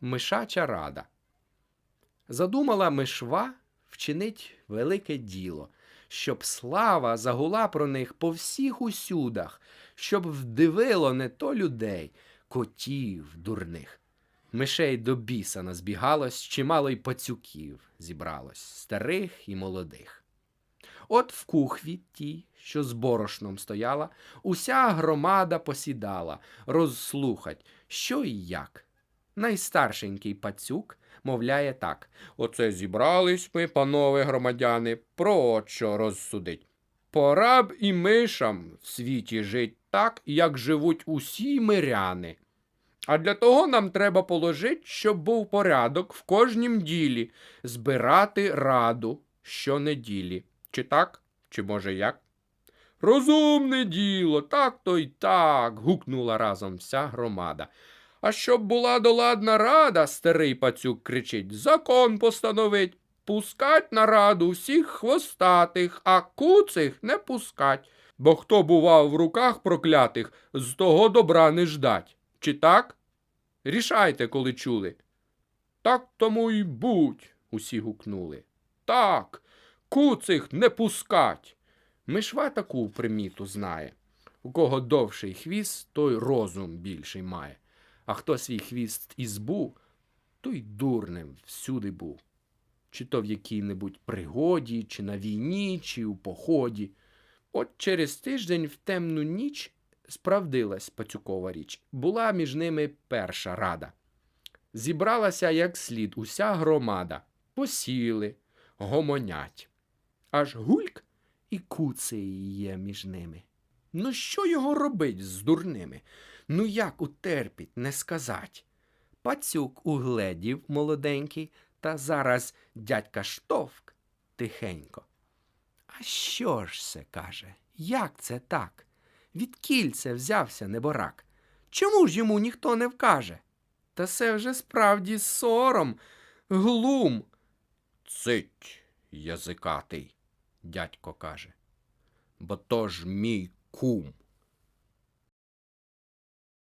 Мишача рада. Задумала мишва вчинить велике діло, щоб слава загула про них по всіх усюдах, щоб вдивило не то людей, котів дурних. Мишей до біса назбігалось, чимало й пацюків зібралось, старих і молодих. От в кухві тій, що з борошном стояла, уся громада посідала, розслухать, що і як. Найстаршенький пацюк мовляє так: Оце зібрались ми, панове громадяни, про що розсудить. Пора б і мишам в світі жить так, як живуть усі миряни. А для того нам треба положить, щоб був порядок в кожнім ділі, збирати раду щонеділі. Чи так, чи може як? Розумне діло, так то й так. гукнула разом вся громада. А щоб була доладна рада, старий пацюк кричить, закон постановить. Пускать на раду всіх хвостатих, а куцих не пускать. Бо хто бував в руках проклятих, з того добра не ждать. Чи так? Рішайте, коли чули. Так тому й будь, усі гукнули. Так, куцих не пускать. Мишва таку приміту знає. У кого довший хвіст, той розум більший має. А хто свій хвіст і збув, той дурним всюди був. Чи то в якій-небудь пригоді, чи на війні, чи у поході. От через тиждень в темну ніч справдилась пацюкова річ. Була між ними перша рада. Зібралася як слід уся громада. Посіли, гомонять. Аж гульк і куций є між ними. Ну, що його робить з дурними? Ну як утерпіть, не сказать. Пацюк угледів молоденький, та зараз дядька штовк тихенько. А що ж це, каже, як це так? Від кільця взявся неборак. Чому ж йому ніхто не вкаже? Та це вже справді сором, глум. Цить, язикатий, дядько каже. Бо то ж мій кум.